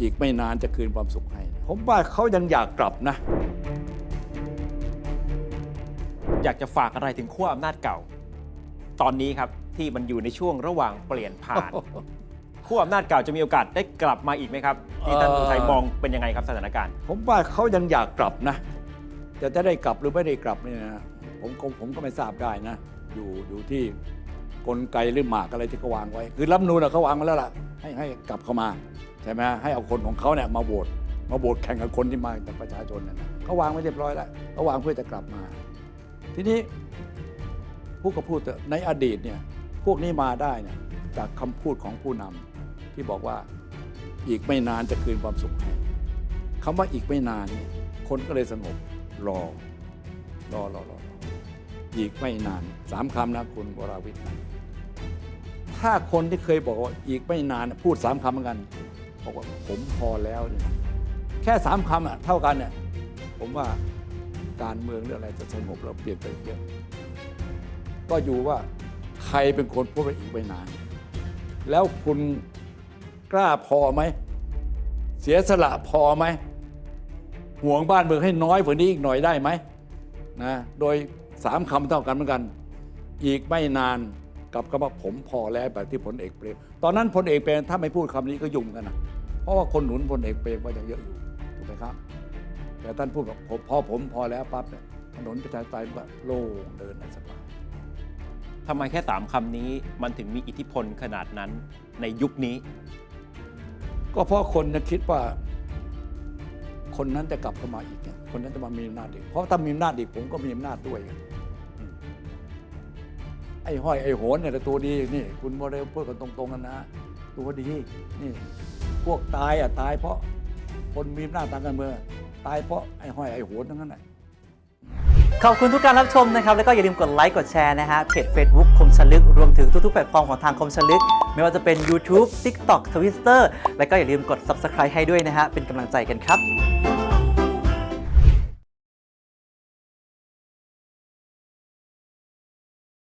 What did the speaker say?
อีกไม่นานจะคืนความสุขให้ ผมว่าเขายังอยากกลับนะ อยากจะฝากอะไรถึงขั้วอำนาจเก่า ตอนนี้ครับที่มันอยู่ในช่วงระหว่างเปลี่ยนผ่านขั้วอำนาจเก่าจะมีโอกาสได้กลับมาอีกไหมครับที่ท่านเอ่ออุทัยมองเป็นยังไงครับสถานการณ์ ผมว่าเขายังอยากกลับนะแต่จะได้กลับหรือไม่ได้กลับเนี่ยนะผมก็ผมก็ไม่ทราบได้นะ อยู่อยู่ที่กลไกหรือหมากอะไรที่เขาวางไว้ คือรัฐธรรมนูนเขาวางมาแล้วล่ะ ให้ให้กลับเข้ามาใช่ไหมให้เอาคนของเขาเนี่ยมาโหวตมาโหวตแข่งกับคนที่มาจากประชาชนเนี่ยนเขาวางไว้เรียบร้อยแล้วเขาวางเพื่อจะกลับมา ทีนี้ผู้ก็พูดในอดีตเนี่ยพวกนี้มาได้เนี่ยจากคำพูดของผู้นำที่บอกว่าอีกไม่นานจะคืนความสุขให้คำว่าอีกไม่นานเนี่ยคนก็เลยสงบรอรอรอรออีกไม่นานสามคำนะคุณวราวิทย์ถ้าคนที่เคยบอกว่าอีกไม่นานพูดสามคำเหมือนกัน บอกว่าผมพอแล้วเนี่ยแค่สามคำอะเท่ากันเนี่ยผมว่าการเมืองหรืออะไรจะสงบเราเปลี่ยนไปเยอะก็อยู่ว่าใครเป็นคนพูดว่าอีกไม่นาน แล้วคุณกล้าพอไหม เสียสละพอไหมห่วงบ้านเมืองให้น้อยกว่านี้อีกหน่อยได้ไหมนะโดยสามคำเท่ากันเหมือนกัน อีกไม่นานกับคำว่าผมพอแล้วแบบที่พลเอกเปรมตอนนั้นพลเอกเปรมถ้าไม่พูดคำนี้ก็ยุ่งกันนะ เพราะว่าคนหนุนพลเอกเปรมก็ยังเยอะอยู่ถูกไหมครับ แต่ท่านพูดว่าผมพอผมพอแล้วปั๊บเนี่ยถนนประชาธิปไตยมันก็โล่งเดินได้สบายทำไมแค่สามคำนี้มันถึงมีอิทธิพลขนาดนั้นในยุคนี้ ก็เพราะคนจะคิดว่า คนนั้นจะกลับเข้ามาอีกไงคนนั้นจะมามีอำนาจอีกเพราะถ้ามีอำนาจอีกผมก็มีอำนาจด้วยไงอืมไอ้ห้อยไอ้โหนเนี่ยแต่ตัวดีนี่ คุณโมเดลพูดกันตรงๆกันนะ ตัวดีนี่ พวกตายอะตายเพราะคนมีอำนาจทางการเมืองตายเพราะไอ้ห้อยไอ้โหนทั้งนั้นแหละ ขอบคุณทุกการรับชมนะครับ แล้วก็อย่าลืมกดไลค์กดแชร์นะฮะเพจ Facebook คมชลึก รวมถึงทุกๆแพลตฟอร์มของทางคมชลึก ไม่ว่าจะเป็น YouTube TikTok Twitter แล้วก็อย่าลืมกด Subscribe ให้ด้วยนะฮะเป็นกำลังใจกันครับ